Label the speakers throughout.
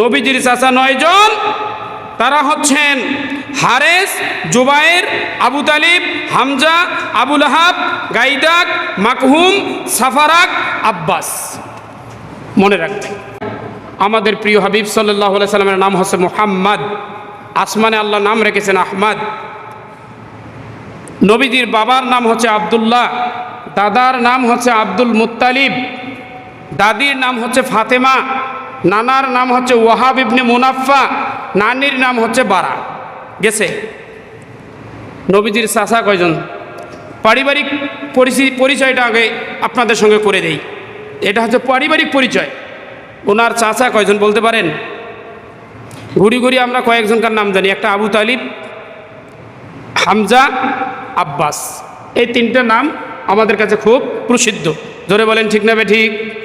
Speaker 1: নবীজির চাচা নয়জন তারা হচ্ছেন Haris Zubair Abu Talib, Hamza Abul আহাব গাইদাক, মাকহুম, সাফারাক, আব্বাস। মনে রাখবেন আমাদের প্রিয় হাবিব সাল্লাহ সাল্লামের নাম হচ্ছে মোহাম্মদ। আসমানে আল্লাহ নাম রেখেছেন আহমদ। নবীজির বাবার নাম হচ্ছে আবদুল্লাহ, দাদার নাম হচ্ছে আব্দুল মুত্তালিব, দাদির নাম হচ্ছে ফাতেমা নানার নাম হচ্ছে ওয়াহাব ইবনে মুনাফা নানির নাম হচ্ছে বারা। গেছে? নবীজির চাষা কয়জন? পারিবারিক পরিচি- পরিচয়টা আগে আপনাদের সঙ্গে করে দেই। এটা হচ্ছে পারিবারিক পরিচয়। ওনার চাষা কয়জন বলতে পারেন? ঘুরি ঘুরি আমরা কয়েকজনকার নাম জানি। একটা আবু তালিব, হামজা, আব্বাস। এই তিনটা নাম আমাদের কাছে খুব প্রসিদ্ধ। জোরে বলেন, ঠিক না বে ঠিক?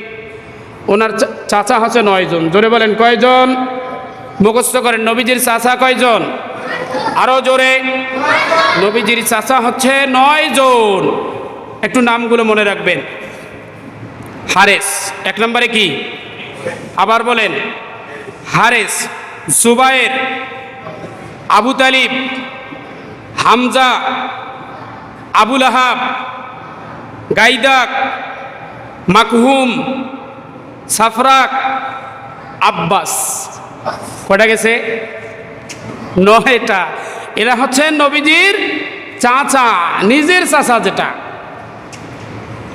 Speaker 1: ওনার চাচা হচ্ছে নয়জন। জোরে বলেন, কয়জন? মুখস্থ করেন, নবীজির চাচা কয়জন? আরও জোরে। নবীজির চাচা হচ্ছে নয় জন একটু নামগুলো মনে রাখবেন। হারেস, এক নম্বরে কি? আবার বলেন, Hares, Zubair, Abu Talib, Hamza, Abul আহাব, গাইদাক, মাকহুম সাফরাক আব্বাস। কটা গেছে? নয়টা। এরা হচ্ছে নবীজির চাচা, নিজের চাচা যেটা।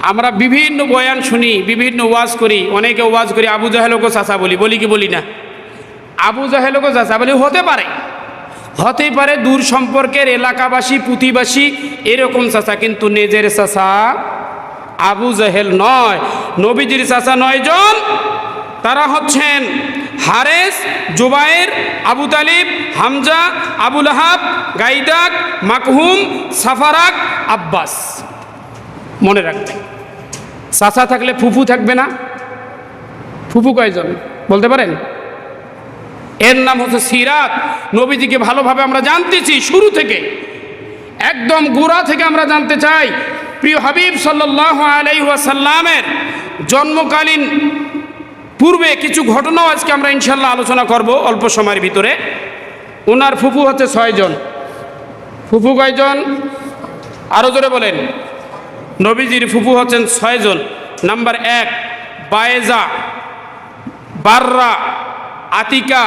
Speaker 1: আমরা বিভিন্ন বয়ান শুনি, বিভিন্ন ওয়াজ করি, অনেকে ওয়াজ করি, আবু জাহেলকে চাচা বলি বলি কি বলি না? আবু জাহেলকে চাচা বলি, হতে পারে। হতে পারে দূর সম্পর্কের এলাকাবাসী, পুঁথিবাসী, এরকম চাচা, কিন্তু নিজের চাচা আবু জাহেল নয়, নবীজির চাচা নয়জন তারা হচ্ছেন Haris Zubair Abu Talib, Hamza Abul আহাব গাইদাক, মাকহুম, সাফারাক, আব্বাস। মনে রাখবেন, চাচা থাকলে ফুফু থাকবে না। ফুফু কয়জন? বলতে পারেন? এর নাম হচ্ছে সিরাত। নবীজিকে ভালোভাবে আমরা জানতেছি শুরু থেকে। একদম গোড়া থেকে আমরা জানতে চাই প্রিয় হাবিব সাল্লাহ আলাইসাল্লামের জন্মকালীন পূর্বে কিছু ঘটনাও আজকে আমরা ইনশাল্লাহ আলোচনা করব অল্প সময়ের ভিতরে। ওনার ফুফু হচ্ছে ছয়জন ফুফু কয়জন? আরও জোরে বলেন। নবীজির ফুফু হচ্ছেন ছয়জন নাম্বার এক, Bayza, Barra, Atika,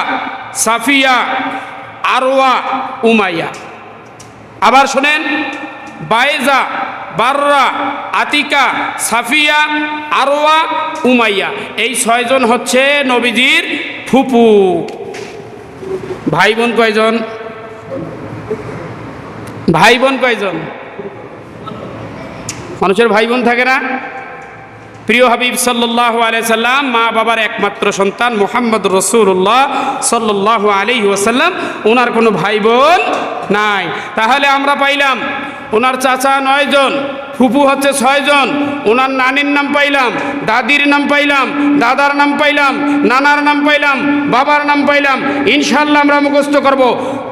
Speaker 1: Safiya Arwa Umaiya. আবার শোনেন, Bayza Barra, Atika, Safiya Arwa Umaiya. এই ছয়জন হচ্ছে নবীজির ফুপু। ভাই বোন কয়জন? ভাই বোন কয়জন? মানুষের ভাই বোন থাকে না? প্রিয় হাবিব সাল্লাহ সাল্লাম, মা বাবার একমাত্র সন্তান মোহাম্মদ রসুল্লাহ সাল্লাহ আলি ওসাল্লাম ওনার কোনো ভাই বোন নাই। তাহলে আমরা পাইলাম ওনার চাচা নয়জন ফুপু হচ্ছে ছয়জন ওনার নানির নাম পাইলাম, দাদির নাম পাইলাম, দাদার নাম পাইলাম, নানার নাম পাইলাম, বাবার নাম পাইলাম ইনশাল্লাহ আমরা মুখস্থ করব।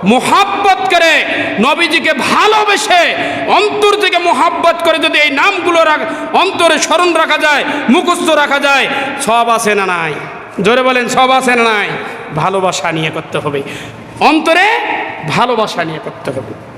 Speaker 1: মোহাব্বত করে নবীজিকে ভালোবেসে অন্তর থেকে মোহাব্বত করে যদি এই নামগুলো রাখ, অন্তরে স্মরণ রাখা যায়, মুখস্থ রাখা যায়, সব আছে না নাই? জোরে বলেন, সব আছে না নাই? ভালোবাসা নিয়ে করতে হবে। অন্তরে ভালোবাসা নিয়ে করতে হবে।